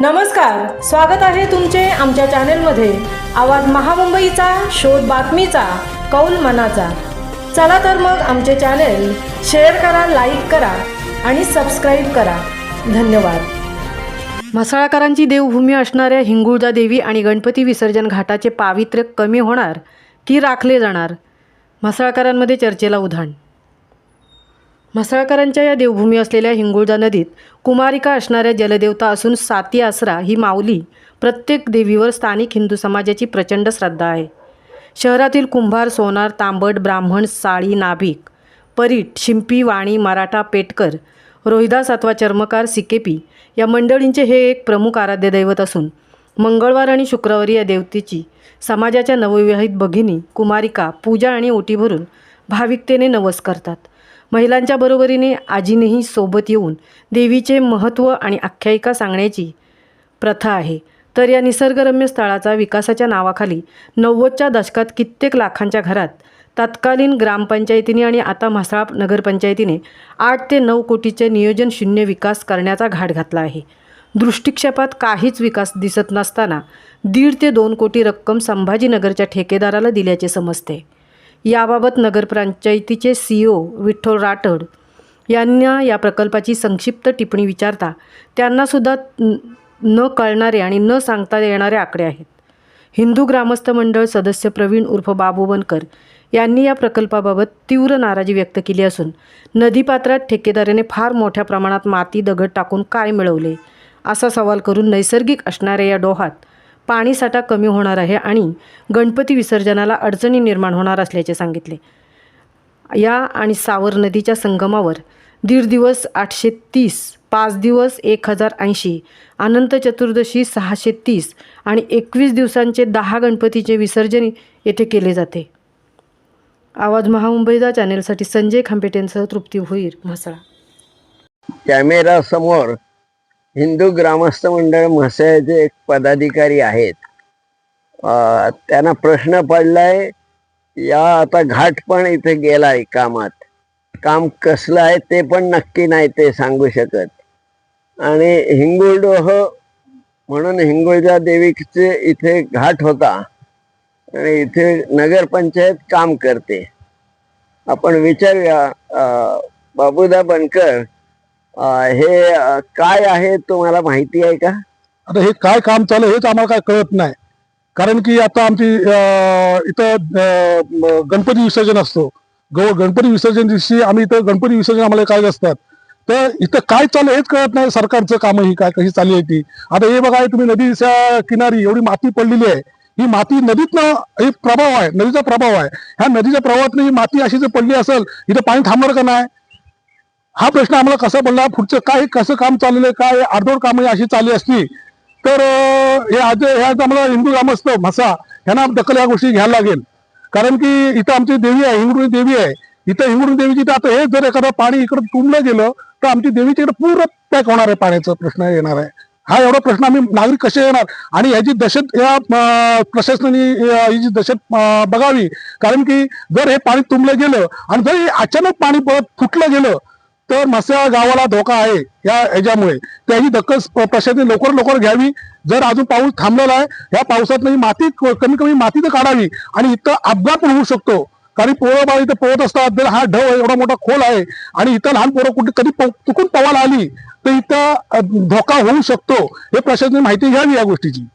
नमस्कार स्वागत आहे तुमचे आमच्या चॅनेलमध्ये. आवाज महामुंबईचा शोध बातमीचा कौल मनाचा. चला तर मग आमचे चॅनेल शेअर करा लाईक करा आणि सबस्क्राईब करा. धन्यवाद. म्हसळकरांची देवभूमी असणाऱ्या हिंगुळजा देवी आणि गणपती विसर्जन घाटाचे पावित्र्य कमी होणार की राखले जाणार? म्हसळकरांमध्ये चर्चेला उधाण म्हसाळकरांच्या या देवभूमी असलेल्या हिंगुळजा नदीत कुमारिका असणाऱ्या जलदेवता असून साती आसरा ही माऊली प्रत्येक देवीवर स्थानिक हिंदू समाजाची प्रचंड श्रद्धा आहे. शहरातील कुंभार सोनार तांबट ब्राह्मण साळी नाभिक परीट शिंपी वाणी मराठा पेटकर रोहिदास अथवा चर्मकार सिकेपी या मंडळींचे हे एक प्रमुख आराध्य दैवत असून मंगळवार आणि शुक्रवारी या देवतेची समाजाच्या नवविवाहित भगिनी कुमारिका पूजा आणि ओटी भरून भाविकतेने नवस करतात. महिलांच्या बरोबरीने आजीनेही सोबत येऊन देवीचे महत्त्व आणि आख्यायिका सांगण्याची प्रथा आहे. तर या निसर्गरम्य स्थळाचा विकासाच्या नावाखाली नव्वदच्या दशकात कित्येक लाखांच्या घरात तत्कालीन ग्रामपंचायतीने आणि आता म्हसळा नगरपंचायतीने आठ ते नऊ कोटीचे नियोजन शून्य विकास करण्याचा घाट घातला आहे. दृष्टिक्षेपात काहीच विकास दिसत नसताना दीड ते दोन कोटी रक्कम संभाजीनगरच्या ठेकेदाराला दिल्याचे समजते. याबाबत नगरपंचायतीचे सी ओ विठ्ठल राठोड यांना या प्रकल्पाची संक्षिप्त टिप्पणी विचारता त्यांनासुद्धा न- न कळणारे आणि न सांगता येणारे आकडे आहेत. हिंदू ग्रामस्थ मंडळ सदस्य प्रवीण उर्फ बाबू बनकर यांनी या प्रकल्पाबाबत तीव्र नाराजी व्यक्त केली असून नदीपात्रात ठेकेदाराने फार मोठ्या प्रमाणात माती दगड टाकून काय मिळवले असा सवाल करून नैसर्गिक असणाऱ्या या डोहात पाणीसाठा कमी होणार आहे आणि गणपती विसर्जनाला अडचणी निर्माण होणार असल्याचे सांगितले. या आणि सावर नदीच्या संगमावर दीड दिवस आठशे तीस पाच दिवस एक हजार ऐंशी अनंत चतुर्दशी सहाशे तीस आणि एकवीस दिवसांचे दहा गणपतीचे विसर्जन येथे केले जाते. आवाज महामुंबईचा चॅनेलसाठी संजय खांपेटेंसह तृप्ती होईल म्हसळा. कॅमेरा समोर हिंदू ग्रामस्थ मंडळ म्हसळ्याचे एक पदाधिकारी आहेत. त्यांना प्रश्न पडलाय या आता घाट पण इथे गेलाय कामात. काम कसलं आहे ते पण नक्की नाही ते सांगू शकत. आणि हिंगुळडोह म्हणून हिंगुळजा देवीचे इथे घाट होता. आणि इथे नगरपंचायत काम करते. आपण विचारूया बाबुदा बाबूदा बनकर हे काय आहे तुम्हाला माहिती आहे का? आता हे काय काम चालू हेच आम्हाला काय कळत नाही. कारण की आता आमची इथं गणपती विसर्जन असतो. गौ गणपती विसर्जन दिवशी आम्ही इथं गणपती विसर्जन आम्हाला काय असतात. तर इथं काय चालू आहे हेच कळत नाही सरकारचं काम ही काय कशी चालली आहे ती. आता हे बघा तुम्ही नदीच्या किनारी एवढी माती पडलेली आहे. ही माती नदीतनं हे प्रभाव आहे नदीचा प्रभाव आहे. ह्या नदीच्या प्रभावातनं ही माती अशी जर पडली असेल इथं पाणी थांबणार का नाही? हा प्रश्न आम्हाला कसा पडला? पुढचं काय कसं काम चाललेलं आहे काय आठवड कामं अशी चालली असती तर हे आज ह्या आम्हाला हिंदू ग्रामस्थ म्हसा ह्यांना दखल या गोष्टी घ्यायला लागेल. कारण की इथं आमची देवी आहे हिंगडून देवी आहे. इथं हिंगडून देवीची तर आता हे जर एखादं पाणी इकडं तुंबलं गेलं तर आमची देवीची इकडे पूर्ण पॅक होणार आहे पाण्याचा प्रश्न येणार आहे. हा एवढा प्रश्न आम्ही नागरिक कसे येणार? आणि ह्याची दहशत या प्रशासनाने याची ही दहशत बघावी. कारण की जर हे पाणी तुंबलं गेलं आणि जर अचानक पाणी परत फुटलं गेलं तर मस्या गावाला धोका आहे या ह्याच्यामुळे. त्याची दखल प- प्रशासनाने लवकर लवकर घ्यावी. जर अजून पाऊस थांबलेला आहे या पावसात ही माती क- कमी कमी माती तर काढावी आणि इथं अपघात पण होऊ शकतो. कारण पोरं बाळ इथं पोहत असतात जर हा ढव एवढा मोठा खोल आहे आणि इथं लहान पोरं कुठे कधी चुकून पवायला आली तर इथं धोका होऊ शकतो. हे प्रशासनाने माहिती घ्यावी या गोष्टीची.